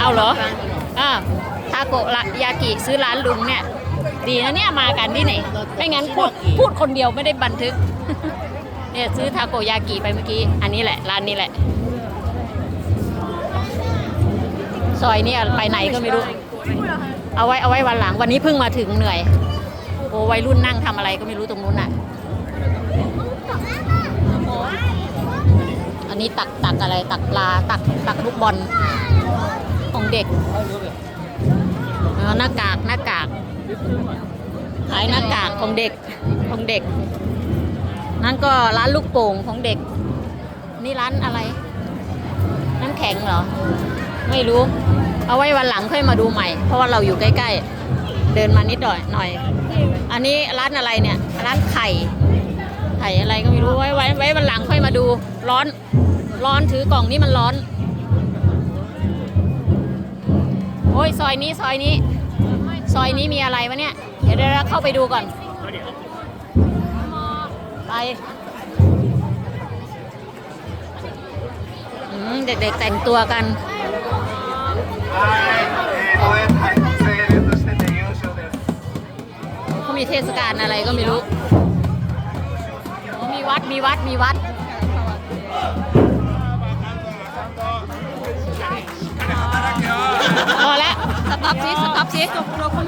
เอาเหรออ่าทาโกยากิซื้อร้านลุงเนี่ย ดีนะเนี่ยมากันที่ไหนไม่งั้นพูดพูดคนเดียวไม่ได้บันทึก เนี่ยซื้อทาโกยากิไปเมื่อกี้ อันนี้แหละร้านนี้แหละ ซอยนี้ไปไหนก็ไม่รู้ เอาไว้เอาไว้วันหลังวันนี้เพิ่งมาถึงเหนื่อย โอ้วัยรุ่นนั่งทำอะไรก็ไม่รู้ตรงนู้นน่ะ อันนี้ตักตักอะไรตักปลาตักตักลูกบอล ของเด็กหน้ากากหน้ากากขายหน้ากากของเด็กของเด็ก นั่นก็ร้านลูกโป่งของเด็ก นี่ร้านอะไร น้ำแข็งเหรอ ไม่รู้ เอาไว้วันหลังค่อยมาดูใหม่ เพราะว่าเราอยู่ใกล้ ๆ เดินมานิดหน่อยหน่อย อันนี้ร้านอะไรเนี่ย ร้านไข่ ไข่อะไรก็ไม่รู้ไว้ไว้ไว้วันหลังค่อยมาดู ร้อน ร้อนถือกล่องนี่มันร้อน ยซอยนี้ซอยนี้ ซอยนี้มีอะไรวะเนี่ย เดี๋ยวเดี๋ยวเราเข้าไปดูก่อน ไปเด็กๆแต่งตัวกันเขามีเทศกาลอะไรก็ไม่รู้มีวัด มีวัด มีวัด พอแล้ว Tapte, tapte. Toprağıma